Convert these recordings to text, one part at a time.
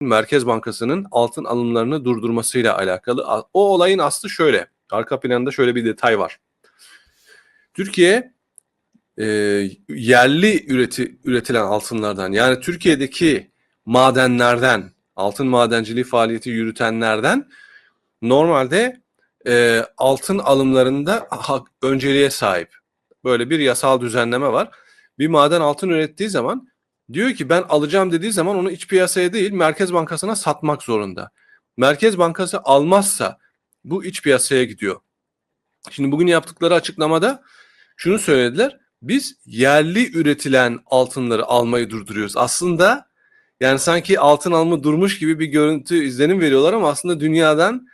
Merkez Bankası'nın altın alımlarını durdurmasıyla alakalı. O olayın aslı şöyle. Arka planda şöyle bir detay var. Türkiye e, yerli üreti, üretilen altınlardan yani Türkiye'deki madenlerden altın madenciliği faaliyeti yürütenlerden normalde e, altın alımlarında hak, önceliğe sahip. Böyle bir yasal düzenleme var. Bir maden altın ürettiği zaman diyor ki ben alacağım dediği zaman onu iç piyasaya değil Merkez Bankası'na satmak zorunda. Merkez Bankası almazsa bu iç piyasaya gidiyor. Şimdi bugün yaptıkları açıklamada şunu söylediler. Biz yerli üretilen altınları almayı durduruyoruz. Aslında yani sanki altın alımı durmuş gibi bir görüntü izlenim veriyorlar ama aslında dünyadan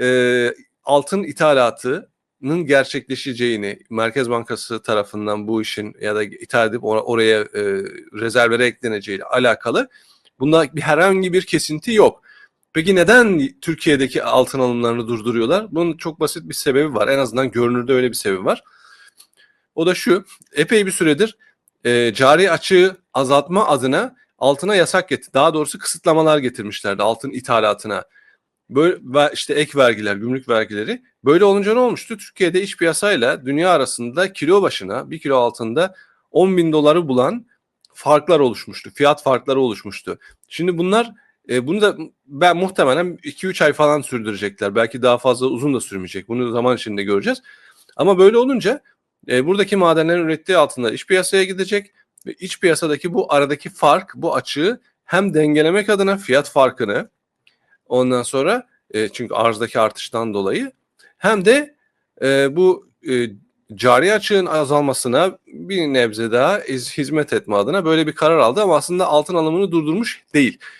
e, altın ithalatının gerçekleşeceğini Merkez Bankası tarafından bu işin ya da ithal edip or- oraya e, rezervlere ekleneceğiyle alakalı bunda bir herhangi bir kesinti yok. Peki neden Türkiye'deki altın alımlarını durduruyorlar? Bunun çok basit bir sebebi var. En azından görünürde öyle bir sebebi var. O da şu. Epey bir süredir e, cari açığı azaltma adına altına yasak getir. Daha doğrusu kısıtlamalar getirmişlerdi altın ithalatına. Böyle işte ek vergiler, gümrük vergileri. Böyle olunca ne olmuştu? Türkiye'de iç piyasayla dünya arasında kilo başına bir kilo altında 10 bin doları bulan farklar oluşmuştu. Fiyat farkları oluşmuştu. Şimdi bunlar e, bunu da ben muhtemelen 2-3 ay falan sürdürecekler. Belki daha fazla uzun da sürmeyecek. Bunu zaman içinde göreceğiz. Ama böyle olunca e, buradaki madenlerin ürettiği altınlar iç piyasaya gidecek ve iç piyasadaki bu aradaki fark, bu açığı hem dengelemek adına fiyat farkını ondan sonra e, çünkü arzdaki artıştan dolayı hem de e, bu e, cari açığın azalmasına bir nebze daha iz- hizmet etme adına böyle bir karar aldı ama aslında altın alımını durdurmuş değil.